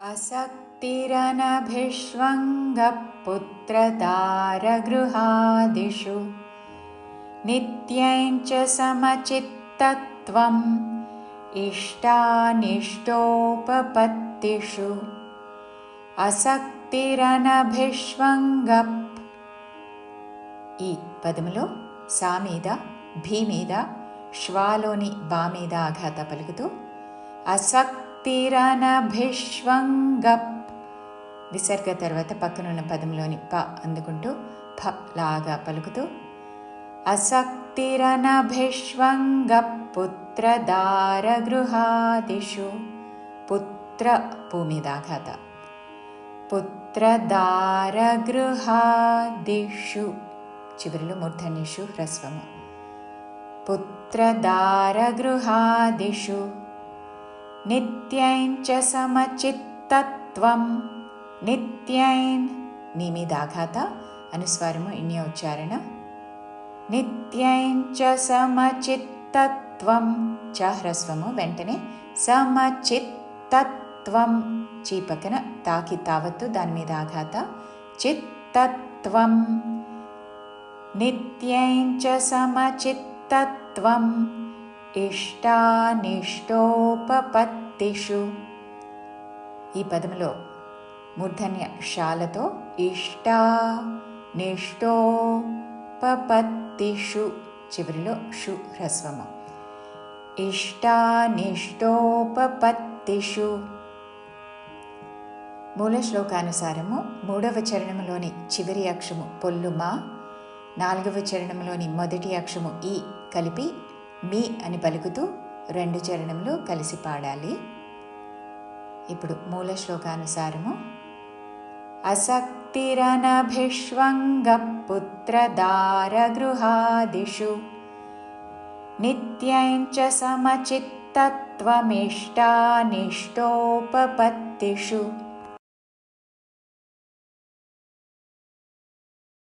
असक्तिरनभिष्वङ्गपुत्रदारगृहादिषु नित्यञ्च समचित्तत्वम् इष्टानिष्टोपपत्तिषु అసక్తిరనభిష్వంగప్ ఈ పదములో సా మీద భీ మీద శ్వాలోని బా మీద ఆఘాత పలుకుతూ అసక్తిరనభిష్వంగప్ విసర్గ తర్వాత పక్కనున్న పదంలోని ప అందుకుంటూ ఫ లాగా పలుకుతూ అసక్తిరనభిష్వంగ పుత్రదార గృహాదిషు పుత్ర భూమిదాఘాత పుత్రదారగృహాదిషు చివరిలో మూర్ధన్యషు హ్రస్వము. పుత్రదారగృహాదిషు నిత్యైంచ సమచిత్తత్వం నిత్యైన్ నిమిదాఘాత అనుస్వారము ఇన్య ఉచ్చారణ నిత్యైంచ సమచిత్తత్వం చ హ్రస్వము వెంటనే సమచిత్తత్వం చీ పక్కన తాకి తావత్తు దాని మీద ఆఘాత చిత్తత్వం నిత్యైంచ సమచిత్తత్వం ఇష్టానిష్టోపపత్తిషు. ఈ పదములో మూర్ధన్య షాలతో ఇష్టా నిష్టోపపత్తిషు చివరిలో షు హ్రస్వము. ఇష్టానిష్టోపపత్తిషు. మూల శ్లోకానుసారము మూడవ చరణంలోని చివరి అక్షము పొల్లుమా నాలుగవ చరణంలోని మొదటి అక్షము ఈ కలిపి మీ అని పలుకుతూ రెండు చరణంలో కలిసి పాడాలి. ఇప్పుడు మూల శ్లోకానుసారము. అసక్తిరనభిష్వంగపుత్రదారగృహాదిషు. నిత్యంచ సమచిత్తత్వమిష్టానిష్టోపపత్తిషు.